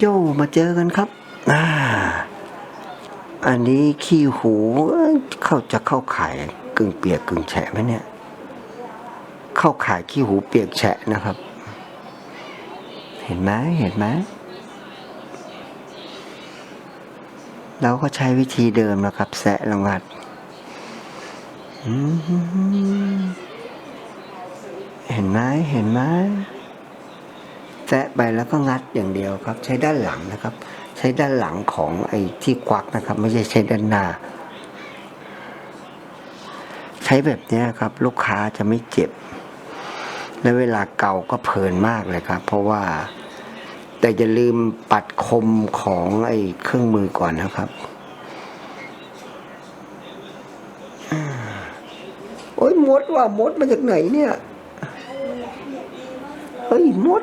โจ้มาเจอกันครับอ่าอันนี้ขี้หูเข้าจะเข้าข่ายกึ่งเปียกกึ่งแฉะไหมเนี่ย เข้าข่ายขี้หูเปียกแฉะนะครับ เห็นไหมเห็นไหมเราก็ใช้วิธีเดิมนะครับ แสะลงงัดเห็นไหมเห็นไหม แสะไปแล้วก็งัดอย่างเดียวครับ ใช้ด้านหลังนะครับ ใช้ด้านหลังของไอ้ที่ควักนะครับ ไม่ใช่ใช้ด้านหน้า ใช้แบบนี้ครับ ลูกค้าจะไม่เจ็บ และเวลาเกาก็เพลินมากเลยครับ เพราะว่า แต่อย่าลืมปัดคมของไอ้เครื่องมือก่อนนะครับโอ้ยมดว่ามดมาจากไหนเนี่ย เฮ้ยมด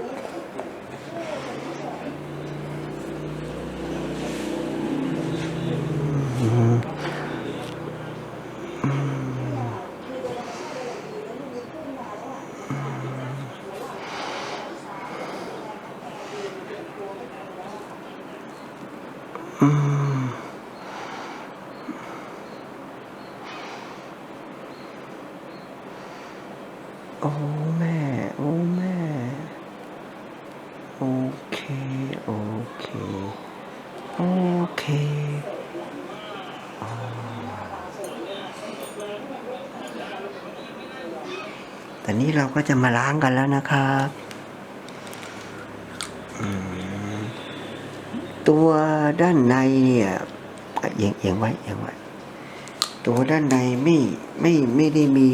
โอ้แม่ โอ้แม่ โอเค โอเค โอเคแต่นี้เราก็จะมาล้างกันแล้วนะครับอืม ตัวด้านในเนี่ยเอียงเอียงไว้เอียงไว้ตัวด้านในไม่ไม่ไม่ได้มี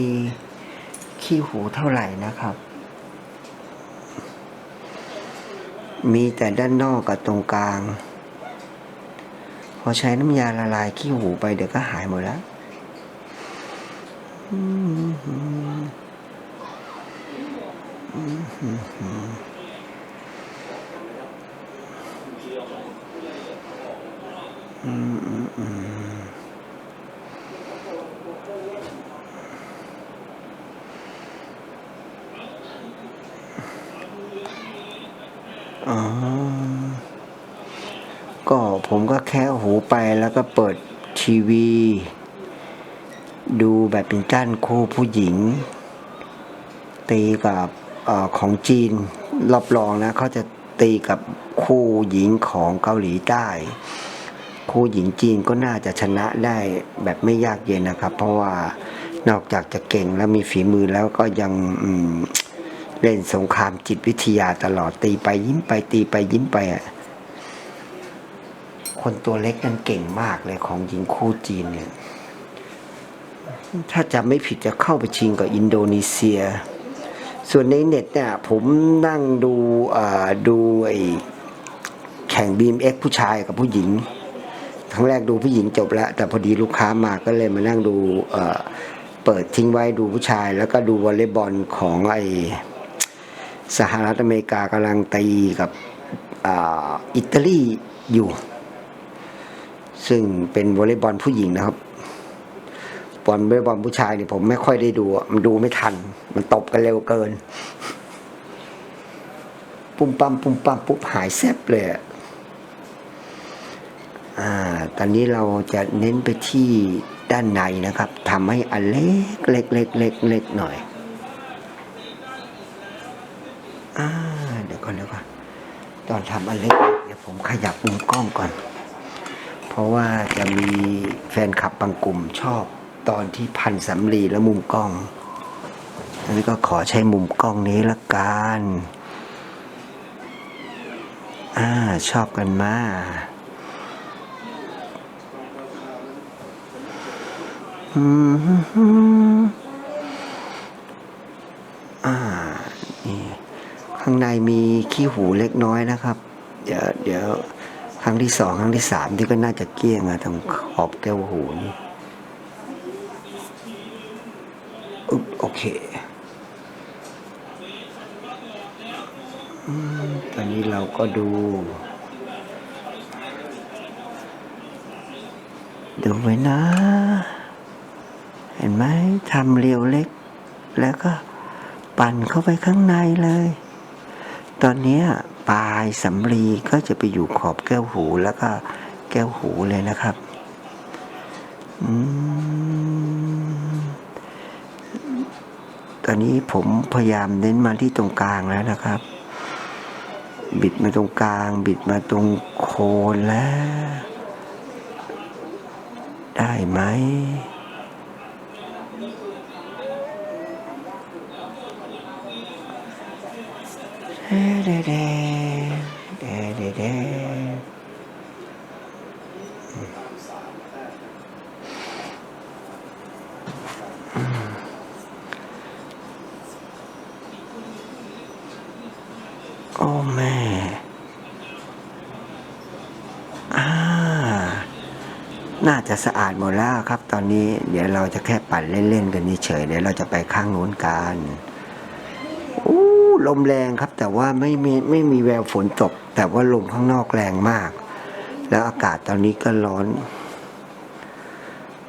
ขี้หูเท่าไหร่นะครับ มีแต่ด้านนอกกับตรงกลาง พอใช้น้ำยาละลายขี้หูไปเดี๋ยวก็หายหมดแล้วอืมอืมอืมอืมอืมอืมอืม อ๋อ ก็ผมก็แค่หูไปแล้วก็เปิดทีวี ดูแบบเป็นก้านคู่ผู้หญิง ตีกับอของจีนรับรองนะเขาจะตีกับคู่หญิงของเกาหลีใต้ คู่หญิงจีนก็น่าจะชนะได้แบบไม่ยากเย็นนะครับ เพราะว่านอกจากจะเก่งแล้วมีฝีมือแล้วก็ยังอืม เล่นสงครามจิตวิทยาตลอดตีไปยิ้มไปตีไปยิ้มไปอะคนตัวเล็กนั้นเก่งมากเลยของหญิงคู่จีนเนี่ย ถ้าจะไม่ผิดจะเข้าไปชิงกับอินโดนีเซีย ส่วนในเน็ตเนี่ยผมนั่งดูอ่าดูไอ้แข่งบีมเอ็กผู้ชายกับผู้หญิงครั้งแรกดูผู้หญิงจบแล้ว แต่พอดีลูกค้ามาก็เลยมานั่งดูเอ่อเปิดทิ้งไว้ดูผู้ชาย แล้วก็ดูวอลเลย์บอลของไอ สหรัฐอเมริกากำลังตีกับออิตาลีอยู่ ซึ่งเป็นวอลเลย์บอลผู้หญิงนะครับบอลวอลเลย์บอลผู้ชายเนี่ยผมไม่ค่อยได้ดูมันดูไม่ทัน มันตบกันเร็วเกิน ปุ่มปั๊มปุ่มปั๊มปุ๊บหายแซบเลยอะอ่าตอนนี้เราจะเน้นไปที่ด้านในนะครับทำให้อันเล็กเล็กเล็กเล็กเล็กหน่อย อ่า เดี๋ยวก่อนเดี๋ยวก่อนตอนทำอันเล็ก เดี๋ยวผมขยับมุมกล้องก่อน เพราะว่าจะมีแฟนคลับบางกลุ่มชอบตอนที่พันสำลีและมุมกล้องอันนี้ก็ขอใช้มุมกล้องนี้ละกันอ่าชอบกันมาอืมอ่า นี่ ข้างในมีขี้หูเล็กน้อยนะครับ เดี๋ยวเดี๋ยวครั้งที่สองครั้งที่สามที่ก็น่าจะเกี้ยงอะตรงขอบแก้วหูนี่อุ๊บโอเคอตอนนี้เราก็ดู ดูไว้นะ เห็นไหมทำเรียวเล็ก แล้วก็ปั่นเข้าไปข้างในเลย ตอนนี้ปลายสำลีก็จะไปอยู่ขอบแก้วหูแล้วก็แก้วหูเลยนะครับอืมตอนนี้ผมพยายามเน้นมาที่ตรงกลางแล้วนะครับ บิดมาตรงกลาง บิดมาตรงโคนแล้ว ได้ไหม ดเดเดเดเดเดโอ้แม่อ่าน่าจะสะอาดหมดแล้วครับ ตอนนี้เดี๋ยวเราจะแค่ปั่นเล่นๆกันเฉยเดี๋ยวเราจะไปข้างนู้นกัน ลมแรงครับ แต่ว่าไม่มีไม่มีแววฝนตก แต่ว่าลมข้างนอกแรงมาก แล้วอากาศตอนนี้ก็ร้อน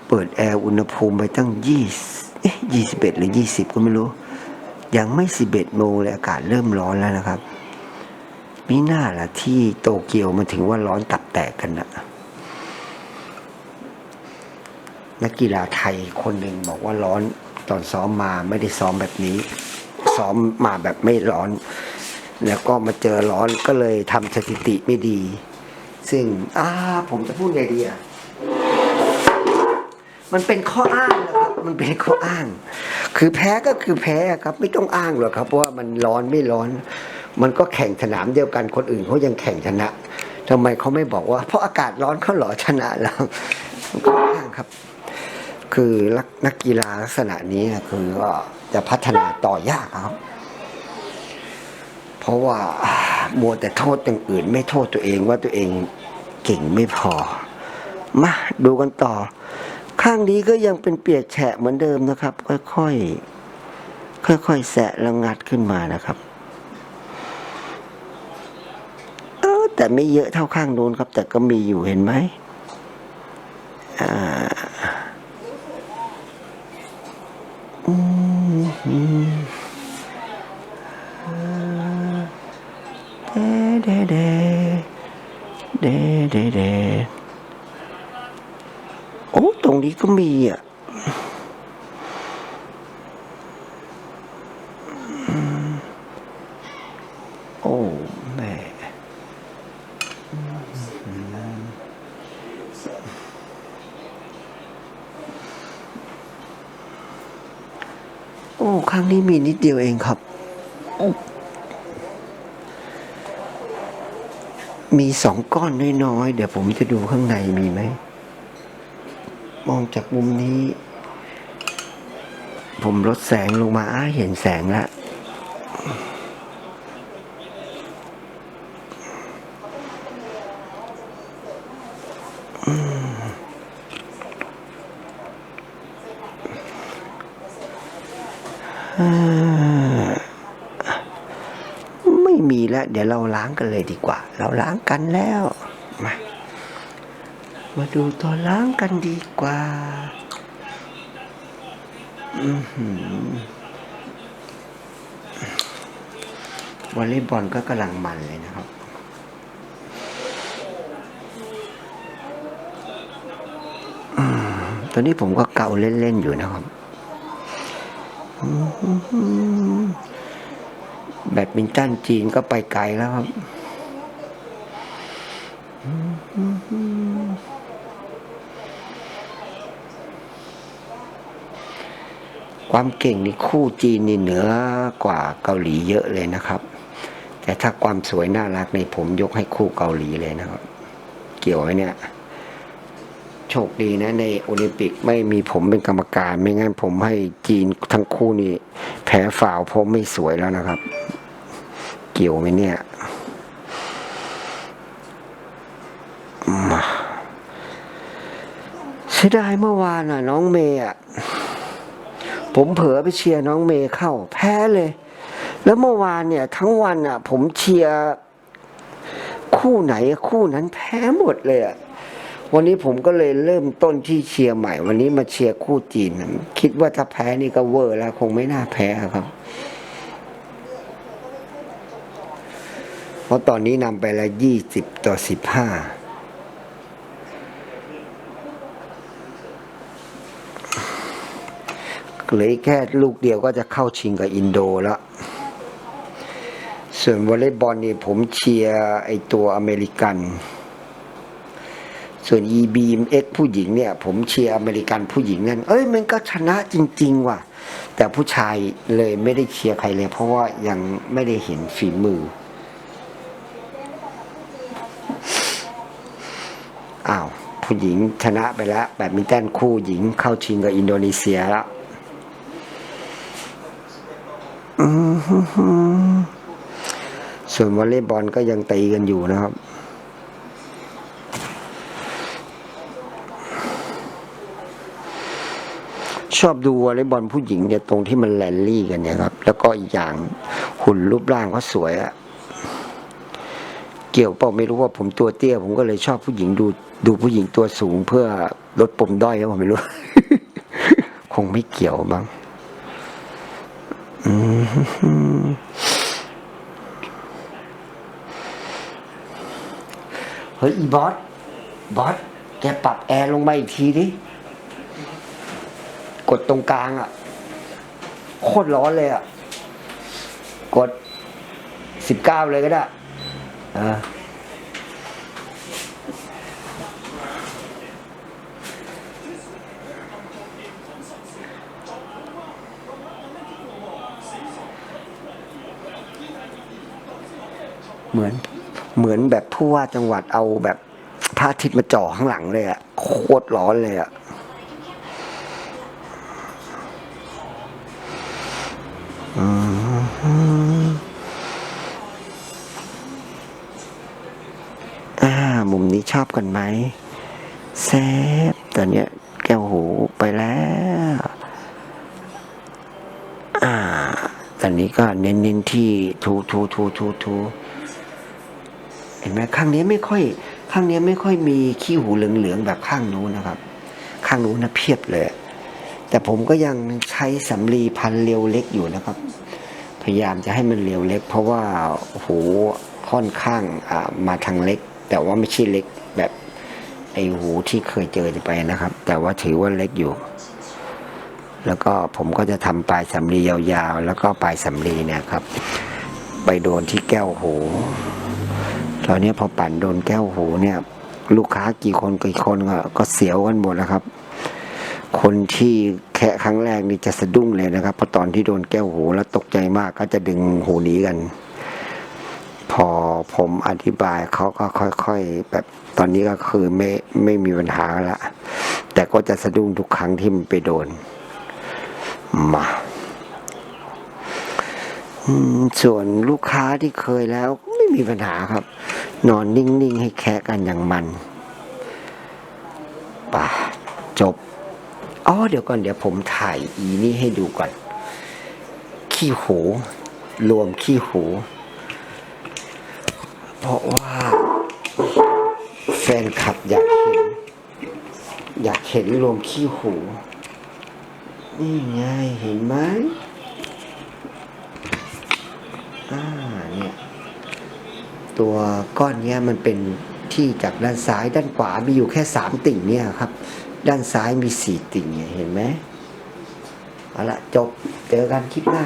เปิดแอร์อุณหภูมิไปตั้งยี่ยี่สิบเอ็ดหรือยี่สิบก็ไม่รู้ ยังไม่สิบเอ็ดโมงเลยอากาศเริ่มร้อนแล้วนะครับมีหน้าล่ะที่โตเกียวมันถึงว่าร้อนตับแตกกันนะนักกีฬาไทยคนหนึ่งบอกว่าร้อนตอนซ้อมมาไม่ได้ซ้อมแบบนี้ ซ้อมมาแบบไม่ร้อน แล้วก็มาเจอร้อนก็เลยทำสถิติไม่ดี ซึ่งอ่าผมจะพูดไงดีอะมันเป็นข้ออ้างนะครับ มันเป็นข้ออ้าง คือแพ้ก็คือแพ้ครับ ไม่ต้องอ้างหรอกครับเพราะว่ามันร้อนไม่ร้อน มันก็แข่งสนามเดียวกันคนอื่นเขายังแข่งชนะทำไมเขาไม่บอกว่า เพราะอากาศร้อนเขาหรอชนะแล้วมันก็อ้างครับ คือนักกีฬาลักษณะนี้คือจะพัฒนาต่อยากครับ เพราะว่ามัวแต่โทษอย่างอื่น ไม่โทษตัวเองว่าตัวเองเก่งไม่พอ มาดูกันต่อ ข้างนี้ก็ยังเป็นเปียกแฉะเหมือนเดิมนะครับ ค่อยๆค่อยๆแสะและงัดขึ้นมานะครับเออแต่ไม่เยอะเท่าข้างนู้นครับ แต่ก็มีอยู่เห็นไหมอ่า มอืมเดเดเดเดเด โอ้ ตรงนี้ก็มีอะอืมโอ้ แม่อืมโอ้ ข้างนี้มีนิดเดียวเองครับโอ้มีสองก้อนน้อยๆ เดี๋ยวผมจะดูข้างในมีไหม มองจากมุมนี้ ผมลดแสงลงมาอ้าเห็นแสงแล้ว อ่าไม่มีแล้ว เดี๋ยวเราล้างกันเลยดีกว่า เราล้างกันแล้ว มา มาดูตัวล้างกันดีกว่า อือหือวอลเลย์บอลก็กำลังมันเลยนะครับตอนนี้ผมก็เกาเล่น ๆ อยู่นะครับ แบดมินตันจีนก็ไปไกลแล้วครับ ความเก่งนี่คู่จีนนี่เหนือกว่าเกาหลีเยอะเลยนะครับ แต่ถ้าความสวยน่ารักในผมยกให้คู่เกาหลีเลยนะครับ เกี่ยวไว้เนี่ย โชคดีนะในโอลิมปิกไม่มีผมเป็นกรรมการ ไม่งั้นผมให้จีนทั้งคู่นี่แพ้ฝ่าวเพราะไม่สวยแล้วนะครับ เกี่ยวไหมเนี่ยเสียดายเมื่อวานน่ะ น้องเมย์อะผมเผลอไปเชียร์น้องเมย์เข้า แพ้เลย แล้วเมื่อวานเนี่ย ทั้งวันอะ ผมเชียร์คู่ไหนคู่นั้นแพ้หมดเลยอะ วันนี้ผมก็เลยเริ่มต้นที่เชียร์ใหม่ วันนี้มาเชียร์คู่จีน คิดว่าถ้าแพ้นี่ก็เวอร์แล้ว คงไม่น่าแพ้ครับเพราะตอนนี้นำไปแล้วยี่สิบต่อสิบห้าเหลือแค่ลูกเดียวก็จะเข้าชิงกับอินโดแล้ว ส่วนวอลเลย์บอลนี่ผมเชียร์ไอตัวอเมริกัน ส่วน EBMX ผู้หญิงเนี่ย ผมเชียร์อเมริกันผู้หญิงนั่นเอ้ยมันก็ชนะจริง ๆ ว่ะ แต่ผู้ชายเลยไม่ได้เชียร์ใครเลย เพราะว่ายังไม่ได้เห็นฝีมืออ้าวผู้หญิงชนะไปแล้วแบดมินตันคู่หญิงเข้าชิงกับอินโดนีเซียแล้วอืมฮึ่มส่วนวอลเลย์บอลก็ยังตีกันอยู่นะครับ ชอบดูวอลเลย์บอลผู้หญิงเนี่ยตรงที่มันแรลลี่กันเนี่ยครับ แล้วก็อีกอย่างหุ่นรูปร่างเขาสวยอะเกี่ยวเปล่าไม่รู้ว่าผมตัวเตี้ย ผมก็เลยชอบผู้หญิงดูดูผู้หญิงตัวสูงเพื่อลดปมด้อยครับผมไม่รู้ คงไม่เกี่ยวบ้างเฮ้ยอีบอสบอสแกปรับแอร์ลงมาอีกทีดิ ดตรงกลางอะ โคตรร้อนเลยอะ กดสิบเก้าเลยก็ได้เออเหมือนเหมือนแบบผู้ว่าจังหวัดเอาแบบพระอาทิตย์มาจ่อข้างหลังเลยอะโคตรร้อนเลยอะ อ่า มุมนี้ชอบกันไหมแซบตอนเนี้ยแก้วหูไปแล้ว อ่า ตอนนี้ก็เน้นๆที่ทูทูทูทูทูเห็นไหมข้างนี้ไม่ค่อย ข้างนี้ไม่ค่อยมีขี้หูเหลืองๆแบบข้างนู้นนะครับ ข้างนู้นนะเพียบเลย แต่ผมก็ยังใช้สำลีพันเรียวเล็กอยู่นะครับ พยายามจะให้มันเรียวเล็ก เพราะว่าหูค่อนข้างมาทางเล็ก แต่ว่าไม่ใช่เล็กแบบไอหูที่เคยเจอไปนะครับ แต่ว่าถือว่าเล็กอยู่ แล้วก็ผมก็จะทำปลายสำลียาวๆ แล้วก็ปลายสำลีเนี่ยครับ ไปโดนที่แก้วหูตอนนี้พอปั่นโดนแก้วหูเนี่ย ลูกค้ากี่คนกี่คนก็ก็เสียวกันหมดแล้วครับ คนที่แคะครั้งแรกนี่จะสะดุ้งเลยนะครับเพราะตอนที่โดนแก้วหูแล้วตกใจมากก็จะดึงหูหนีกัน พอผมอธิบายเขาก็ค่อย ๆ แบบตอนนี้ก็คือไม่ไม่มีปัญหาละแต่ก็จะสะดุ้งทุกครั้งที่มันไปโดน มาส่วนลูกค้าที่เคยแล้วไม่มีปัญหาครับ นอนนิ่ง ๆ ให้แคะกันอย่างมันป่ะจบ อ๋อเดี๋ยวก่อนเดี๋ยวผมถ่ายอีนี่ให้ดูก่อน ขี้หู รวมขี้หู เพราะว่า แฟนคลับอยากเห็น อยากเห็นรวมขี้หู นี่ไงเห็นไหมอ่าเนี่ย ตัวก้อนเนี้ยมันเป็นที่จากด้านซ้ายด้านขวามีอยู่แค่สามติ่งเนี่ยครับ ด้านซ้ายมีสี่ติ่งเห็นไหมเอาละจบเจอกันคลิปหน้า